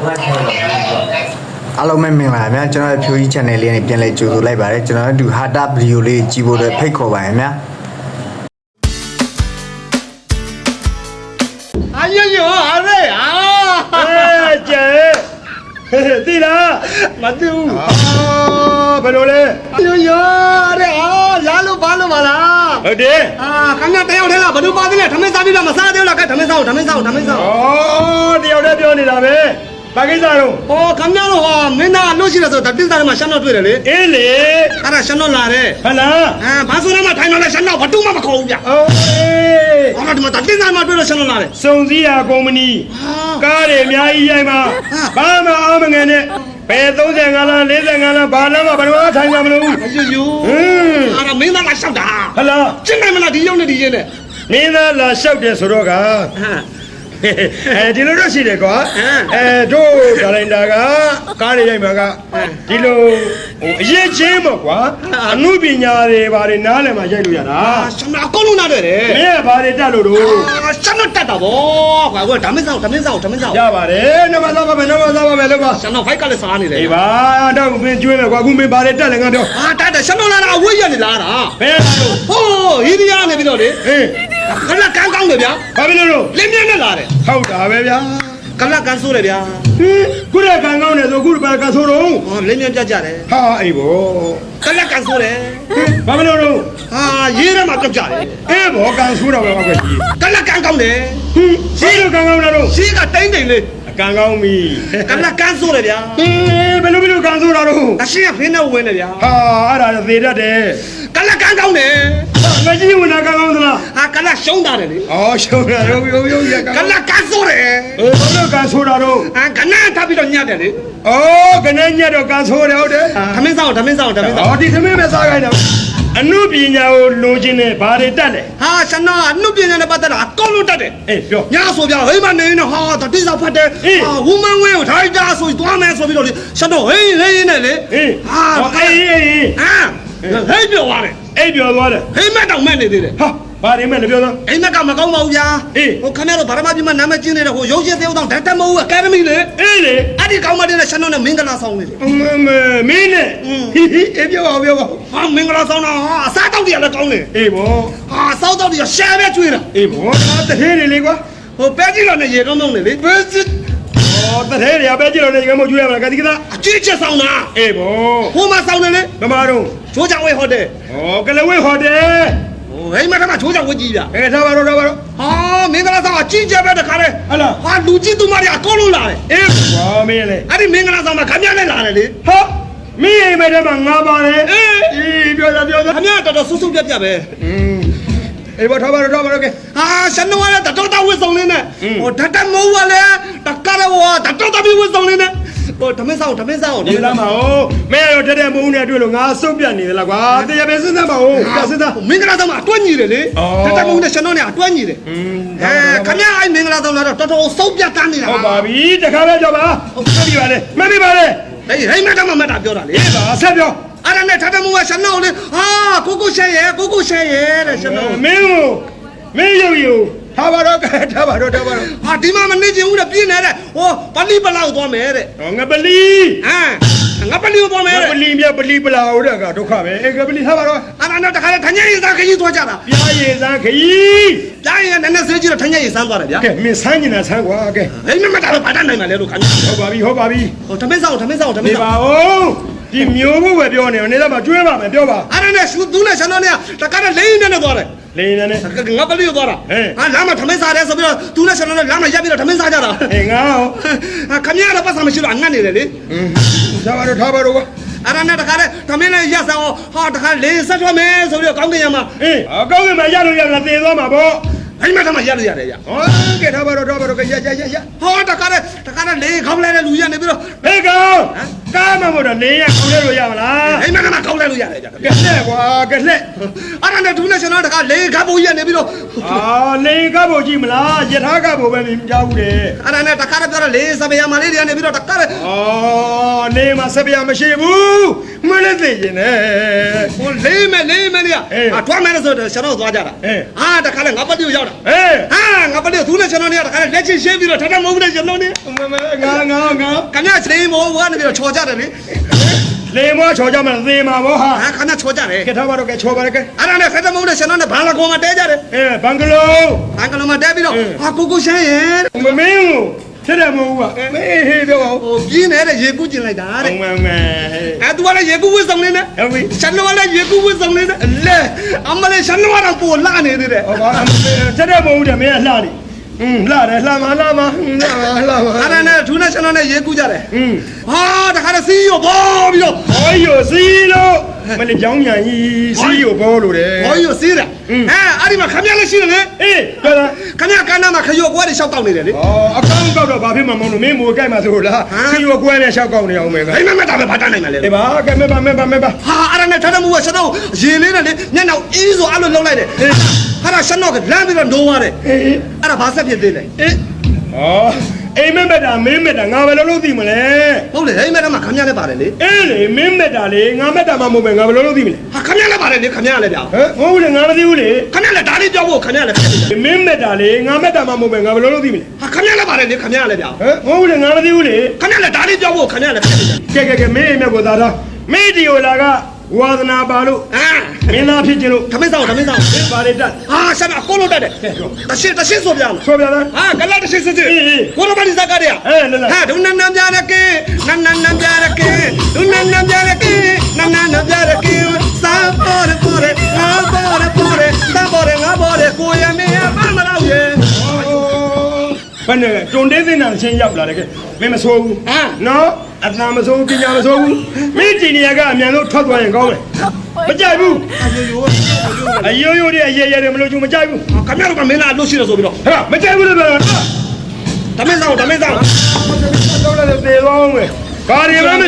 ဘွားထဲတော့ဘူးပေါ့ အားလုံးပဲမင်္ဂလာပါဗျာကျွန်တော်ရဲ့ဖြိုးကြီး channel လေးနဲ့ပြန်လည်ကြိုဆိုလိုက်ပါတယ်ကျွန်တော်တို့ဟာတာဗီဒီယိုလေးကြည့်ဖို့အတွက်ဖိတ်ခေါ်ပါရစေဗျာ 哎呀呦，阿瑞啊！ အဲကျဲသိလား မတူ အာဘယ်လိုလဲ 哎呦呦，阿瑞啊，ရလို့ပါလို့ပါလား ဟုတ်တယ် အာခင်ဗျတယောက်တည်းလားဘယ်သူပါတယ်လဲထမင်းစားပြီးတော့မစားသေးဘူးလားကဲထမင်းစားအောင်ထမင်းစားအောင်ထမင်းစားအောင် ဩတယောက်တည်းပြောနေတာပဲ ဘာကိစ္စတော့ဟောခင်ဗျတော့ဟာမင်းသားအလို့ရှိတယ်ဆိုတော့တင်းစားတယ်မှာရှမ်းတော့တွေ့တယ်လေအေးလေအဲ့ဒါရှမ်းတော့လာတယ်ဟလားအာဘာဆိုတော့မှထိုင်တော့လဲရှမ်းတော့ဘာတူမှမခေါ်ဘူးဗျအိုးအေးဟောဒီမှာတင်းစားမှာတွေ့လို့ရှမ်းတော့လာတယ်စုံစည်းရာကုမ္ပဏီဟာကားတွေအများကြီးရိုက်မှာဟာဘာမှအားမငယ်နဲ့ဘယ်35လမ်း45လမ်းဘာလမ်းမှာဘယ်တော့ထိုင်ကြမလို့အယူယူဟင်းအဲ့ဒါမင်းသားလာလျှောက်တာဟလားကျင့်နိုင်မလားဒီရုံနဲ့ဒီရင်နဲ့မင်းသားလာလျှောက်တယ်ဆိုတော့ကဟမ် အဲဒီလိုတော့ရှိတယ်ကွာဟမ်အဲတို့ဒါလိုင်းတာကကားတွေရိုက်မှာကဒီလိုဟိုအရေးချင်းပေါ့ကွာအမှုပညာတွေဘာတွေနားလည်မှရိုက်လို့ရတာအာရှမ်းတော့အကုန်လုံးနားတယ်တဲ့မင်းကဘာတွေတက်လို့တို့အာရှမ်းတော့တက်တာဗောကွာကွာဓမင်းဆောင်ဓမင်းဆောင်ဓမင်းဆောင်ရပါတယ်နမသားပါမယ်နမသားပါမယ်လို့ပါရှမ်းတော့ဖိုက်ကလည်းစားနေတယ်အေးပါတော့မင်းကျွေးမယ်ကွာအခုမင်းဘာတွေတက်လဲငါပြောအာတက်တယ်ရှမ်းတော့လာတာအဝေးရနေလားတာဘယ်လိုဟိုးဟီဒီယာနေပြီးတော့လေဟေး ကလကန်းကောင်းတယ်ဗျာဘာဖြစ်လို့လို့လင်းမြန်းနဲ့လာတယ်ဟုတ်တာပဲဗျာကလကန်းဆိုးတယ်ဗျာဟင်းခုရကံကောင်းတယ်ဆိုခုဘာကဆိုတော့ဟောလင်းမြန်းကြကြတယ်ဟာအေးဘောကလကန်းဆိုးတယ်ဘာဖြစ်လို့လို့ဟာရေးထဲမှာပြုတ်ကြတယ်အေးဘောကံဆိုးတော့ပဲကွာကြီးကလကန်းကောင်းတယ်ဟင်းရှိလို့ကံကောင်းတယ်လို့ရှိကတိမ့်တိမ့်လေး အကံကောင်းပြီကလကန်းဆိုးတယ်ဗျာဟင်းဘယ်လိုဘယ်လိုကံဆိုးတာတော့အရှိကဖင်းနဲ့ဝင်တယ်ဗျာဟာအဲ့ဒါသေတတ်တယ်ကလကန်းကောင်းတယ်မကြီးဝင်တာကံကောင်းသလားဟာကလရှုံးတာတယ်လေဩရှုံးတာရုပ်ရုပ်ရုပ်ရကံကလကန်းဆိုးတယ်အေးဘယ်လိုကံဆိုးတာတော့အာကနန်းထပ်ပြီးတော့ညတ်တယ်လေဩကနေညက်တော့ကံဆိုးတယ်ဟုတ်တယ်ဓမင်းဆောင်ဓမင်းဆောင်ဓမင်းဆောင်ဩဒီသမီးပဲစားခိုင်းတာ အနုပညာကိုလိုချင်တယ်ဘာတွေတတ်လဲဟာကျွန်တော်အနုပညာနဲ့ပတ်သက်တာအကုန်လုံးတတ်တယ်အေးပြောညဆိုပြဟိမနေနေဟာတတိဆောင်ဖတ်တယ်အေးဟာဝူမန်ဝင်းကိုထိုင်ကြဆိုပြီးသွားမယ်ဆိုပြီးတော့လေကျွန်တော်ဟိဟိနဲ့လေအေးဟာဟောအေးအေးအေးအာဟိပြောသွားတယ်အိပ်ပြောသွားတယ်ဟိမက်တောင်မဲ့နေသေးတယ်ဟာ ဘာတွေမဲ့လဲပြောသားအိမ်မက်ကမကောင်းပါဘူးဗျာအေးဟိုခမရတို့ဗရမပြည်မှာနာမည်ကျင်းနေတဲ့ဟိုရုပ်ရှင်သရုပ်ဆောင်ဓာတ်တမဟုတ်အကယ်ဒမီလေအေးလေအဲ့ဒီကောင်းမတဲ့ကျွန်တော်နဲ့မင်္ဂလာဆောင်နေတယ်အမမမင်းနဲ့อืมဟီဟီအေးပြောပါပြောပါဟာမင်္ဂလာဆောင်တာဟာအစားတောက်တည်းလည်းကောင်းတယ်အေးဘောဟာစောက်တောက်တည်းရှာပဲကျွေးတာအေးဘောဒါတထဲတွေလေကွာဟိုပဲကြည့်တော့နဲ့ရေကောင်းကောင်းနေလေဘယ်စစ်ဩတထဲတွေပဲကြည့်လို့နေကမကျွေးရမလားကတိကသားအကြီးချက်ဆောင်တာအေးဘောဟိုမှာဆောင်နေလေမမတော့ချိုးချောင်ဝဲဟိုတယ်ဩကလဝေးဟိုတယ် ဟိုဟိမထမချိုးကြောင်ဝတ်ကြည့်ဗျ။အဲဒါပါတော့ဒါပါတော့ဟာမင်္ဂလာဆောင်အကြီးကျယ်ပဲတခါလဲဟလာဟာလူကြီးသူမတွေအကုန်လုံးလာတယ်အေးဝါမင်းလေအဲ့ဒီမင်္ဂလာဆောင်မှာခမရနဲ့လာတယ်လေဟာမင်းအိမ်မထဲမှာငါပါတယ်အေးအေးပြောတာပြောတာခမရတော်တော်ဆူဆူပြတ်ပြတ်ပဲอืมအေးဘာထားပါတော့ထားပါတော့ကဲဟာရှင်တော်ကတတော်တော်ဝတ်ဆောင်နေနဲ့ဟိုဓာတ်တမိုးကလည်းတကားတော့ဓာတ်တော်တော်ဝတ်ဆောင်နေနဲ့ ဟိုဓမင်းဆောင်ဓမင်းဆောင်ဒီလားမဟုတ်မင်းရောတက်တဲ့မုန်းနဲ့တွေ့လို့ငါစုပ်ပြတ်နေသလားကွာတရားပဲစဉ်းစားပါဦးကစဉ်းစားမင်္ဂလာဆောင်မှာအတွဲညီတယ်လေအော်ဓာတ်တမိုးနဲ့ရှင်တော်နဲ့အတွဲညီတယ်อืมအဲခမရအဲ့မင်္ဂလာဆောင်လာတော့တော်တော်စုပ်ပြတ်တန်းနေတာဟုတ်ပါပြီတခါပဲကြောပါဟုတ်မှတ်ပြီပါလေမှတ်ပြီပါလေဟေးဟိမက်ကမှမတ်တာပြောတာလေအေးပါဆက်ပြောအဲ့ဒါနဲ့ဓာတ်တမိုးကရှင်တော်လေဟာကိုကိုရှဲရဲကိုကိုရှဲရဲတဲ့ရှင်တော်မင်းကိုမင်းရုပ်ယူ ထားပါတော့ကဲထားပါတော့ထားပါတော့ဟာဒီမှာမနေချင်ဘူးတဲ့ပြင်းနေတဲ့ဟောပလီပလောက်သွားမယ်တဲ့ဟောငပလီဟမ်ငါပလီသွားမယ်ငတဲ့ပလီမြပလီပလာဟုတ်တာကဒုက္ခပဲအေငပလီထားပါတော့အနာနောက်တစ်ခါလဲထညရည်စားခကြီးသွားကြတာပြားရည်သားခကြီးဒါရင်ကနည်းနည်းဆွေးကြည့်တော့ထညရည်စားသွားတယ်ဗျာကဲမင်းဆန်းနေတာဆန်းကွာကဲဟဲ့မမတာတော့ဘာတတ်နိုင်မှာလဲလို့ခါကြီးဟုတ်ပါပြီဟုတ်ပါပြီဟိုထမင်းစားအောင်ထမင်းစားအောင်ထမနေင်းစားပါအောင်ဦးဒီမျိုးဘုပဲပြောနေတော့နေသားမှာကျွေးပါမယ်ပြောပါအဲ့ဒါနဲ့ရှူသူနဲ့ဆန်တော်နဲ့တခါတည်းလိမ့်နေနေသွားတယ် လိန်နေနဲ့ငါပလီကိုသွားတာဟဲ့ဟာလမ်းမှာသမင်းစားတယ်ဆိုပြီးတော့သူနဲ့ရှင်တော်နဲ့လမ်းမှာရပ်ပြီးတော့သမင်းစားကြတာအေးငါဟောဟာခမရတော့ပတ်စံမရှိတော့အငတ်နေတယ်လေอืมထားပါတော့ထားပါတော့ကွာအဲ့ဒါနဲ့တခါလေသမင်းနဲ့ရက်ဆောင်ဟာတခါလေဆက်ထွက်မယ်ဆိုပြီးတော့ကောင်းကင်ရမှာအေးအကောင်းကင်မှာရလို့ရလားသေသွားမှာပေါ့ဟိမကမှရက်လို့ရတယ်ရဟောကဲထားပါတော့ထားပါတော့ကဲရရရရဟောတခါလေတခါလေလေခေါင်းလဲတဲ့လူရနေပြီးတော့ဟေးကောင်ဟမ် ကားမမို့တော့နေရခေါင်းလဲလို့ရမလားအိမ်မကမှကောင်းလိုက်လို့ရတယ်ဗျာကလက်ကွာကလက်အဲ့ဒါနဲ့ဒူးနဲ့ကျွန်တော်တခါလေခါဖို့ကြီးကနေပြီးတော့အာနေကပ်ဖို့ကြည့်မလားယထာကပ်ဖို့ပဲမြင်ကြဘူးလေအဲ့ဒါနဲ့တခါတော့ပြောတော့လေစပယ်ယာမလေးတွေကနေပြီးတော့တခါလေအော်နေမှာစပရမရှိဘူးမလည်းသိရင်နဲ့ဟိုလေးမဲလေးမဲလေးအေးอ่ะထွားမယ်ဆိုတော့ကျွန်တော်သွားကြတာအေးဟာတခါလေငါပတ်တိကိုရောက်တာအေးဟာငါပတ်တိကိုသူနဲ့ကျွန်တော်နေတခါလေလက်ချရှင်းပြီးတော့ထထမဟုတ်ဘူးလေကျွန်တော်နေမမငါငါငါခမရချင်းဘောကနေပြီးတော့ချော်ကြတယ်လေလေမောချော်ကြမှာသေမှာဘောဟာဟာခမရချော်ကြတယ်ကဲထားပါတော့ကဲချော်ပါလေကဲအဲ့ဒါနဲ့ထထမဟုတ်လေကျွန်တော်နဲ့ဘာလာကောမှာတဲကြတယ်အေးဘန်ဂလိုအန်ကလမှာတဲပြီးတော့အေးဟာကိုကိုရှမ်းရဲ့မမင်းကိုဖြစ်တယ်မဟုတ်ဘူးကမေးဟေးပြောအောင်ဟိုပြင်းနေတဲ့ရေကူးကျင်လိုက်တာတဲ့မမအဲသူကလည်းရေကူးဝစ်ဆောင်နေတယ်ဟုတ်ပြီကျွန်တော်ကလည်းရေကူးဝစ်ဆောင်နေတယ်လဲအမလေးကျွန်တော်ကတော့ပိုလာနေသေးတယ်ဟောပါဖြစ်တယ်မဟုတ်ဘူးတဲ့မင်းကလှတယ် อืมလှတယ်လှမှာလှမှာလှမှာလှမှာ အဲ့ဒါနဲ့ဒူးနဲ့ကျွန်တော်နဲ့ရေကူးကြတယ် อืม ဟာတခါတော့စီးရောဘောပြီးတော့ ဟောယိုစီလို့ မလေးပြောင်းညာကြီးစီးကိုဘောလို့တယ်ဘောကြီးကိုစီးတာအဲအဲ့ဒီမှာခမရလည်းရှိတယ်လေအေးပြောတာခမရကန်းနာမှာခရွက်ကွဲတွေရှောက်တောက်နေတယ်လေဩအကောင်းကောက်တော့ဘာဖြစ်မှမောင်းလို့မင်းမိုးကြိုက်မှာဆိုလားခရွက်ကွဲနဲ့ရှောက်ကောက်နေအောင်မယ်ကဟိမမတာပဲဘာတတ်နိုင်မလဲအေးပါကဲမပါမပါမပါဟာအဲ့ဒါနဲ့ထားတဲ့မူကရှတော့ရေလေးနဲ့လေညက်နောက်အေးဆိုအဲ့လိုလောက်လိုက်တယ်ဟာရှတော့ကလမ်းပြီးတော့နိုးသွားတယ်အဲ့ဒါဘာဆက်ဖြစ်သေးလဲအေးဩ အိမ်မက်မက်တာမင်းမက်တာငါပဲလုံးလုံးသိမလဲဟုတ်လေအိမ်မက်ကမှခမရလည်းပါတယ်လေအေးလေမင်းမက်တာလေငါမက်တာမှမဟုတ်ပဲငါပဲလုံးလုံးသိမလဲဟာခမရလည်းပါတယ်လေခမရလည်းဗျာဟမ်မဟုတ်ဘူးလေငါမသိဘူးလေခမရလည်းဒါလေးပြောဖို့ခမရလည်းဖြစ်နေတယ်မင်းမက်တာလေငါမက်တာမှမဟုတ်ပဲငါပဲလုံးလုံးသိမလဲဟာခမရလည်းပါတယ်လေခမရလည်းဗျာဟမ်မဟုတ်ဘူးလေငါမသိဘူးလေခမရလည်းဒါလေးပြောဖို့ခမရလည်းဖြစ်နေတယ်ကဲကဲကဲမင်းအိမ်မက်ကိုသာသားမင်းဒီယိုလာက ဝါသနာပါလို့အာမင်းသားဖြစ်ခြင်းလို့ခမင်းဆောင်ခမင်းဆောင်မင်းပါလေတက်ဟာဆက်မအကုန်လုံးတတ်တယ်တရှင်းတရှင်းဆိုပြအောင်ဆိုပြလားဟာကလာတရှင်းစစ်စစ်အေးအေးကိုရမဒီဇာကရအေးလာလာဟာဒုနနံပြရကေနနနံပြရကေဒုနနံပြရကေနနနံပြရကေစာပေါ်ရပေါ်ရငါပေါ်ရပေါ်ရစာပေါ်ရငါပေါ်ရကိုရမေမမလောက်ရဲ့ဘယ်နဲ့တွန်တေးသိန်းနာချင်းရောက်လာတယ်ကဲမင်းမဆိုးဘူးဟမ်နော် အတနာမဆိုးဘူးပညာမဆိုးဘူးမင်းဒီနေရာကအမြန်ဆုံးထွက်သွားရင်ကောင်းတယ်မကြိုက်ဘူးအယိုးယိုးတွေအရဲရဲတွေမလို့ကျမကြိုက်ဘူးခမရတို့ကမင်းလာလို့ရှိတယ်ဆိုပြီးတော့ဟဲ့မကြိုက်ဘူးလို့ပြောတော့ဓမင်းဆောင်ဓမင်းဆောင်တော့လည်းသေသွားအောင်ပဲဘာတွေမှမ